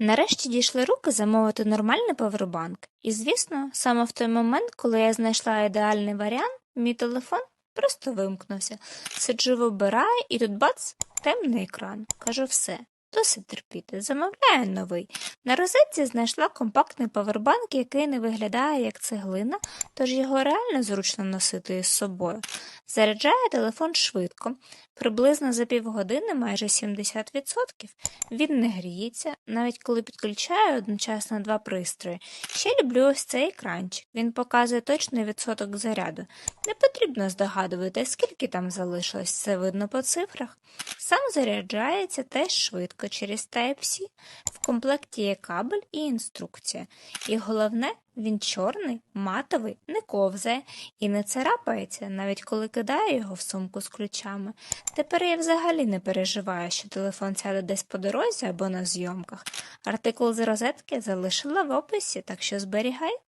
Нарешті дійшли руки замовити нормальний павербанк. І, звісно, саме в той момент, коли я знайшла ідеальний варіант, мій телефон просто вимкнувся. Сиджу вибираю, і тут бац, темний екран. Кажу все. Досить терпіти, замовляю новий. На розетці знайшла компактний павербанк, який не виглядає як цеглина, тож його реально зручно носити із собою. Заряджає телефон швидко, приблизно за півгодини, майже 70%. Він не гріється, навіть коли підключаю одночасно два пристрої. Ще люблю ось цей екранчик. Він показує точний відсоток заряду. Не потрібно здогадувати, скільки там залишилось, це видно по цифрах. Сам заряджається теж швидко через Type-C. В комплекті є кабель і інструкція. І головне, він чорний, матовий, не ковзає і не царапається, навіть коли кидаю його в сумку з ключами. Тепер я взагалі не переживаю, що телефон сяде десь по дорозі або на зйомках. Артикул з розетки залишила в описі, так що зберігай.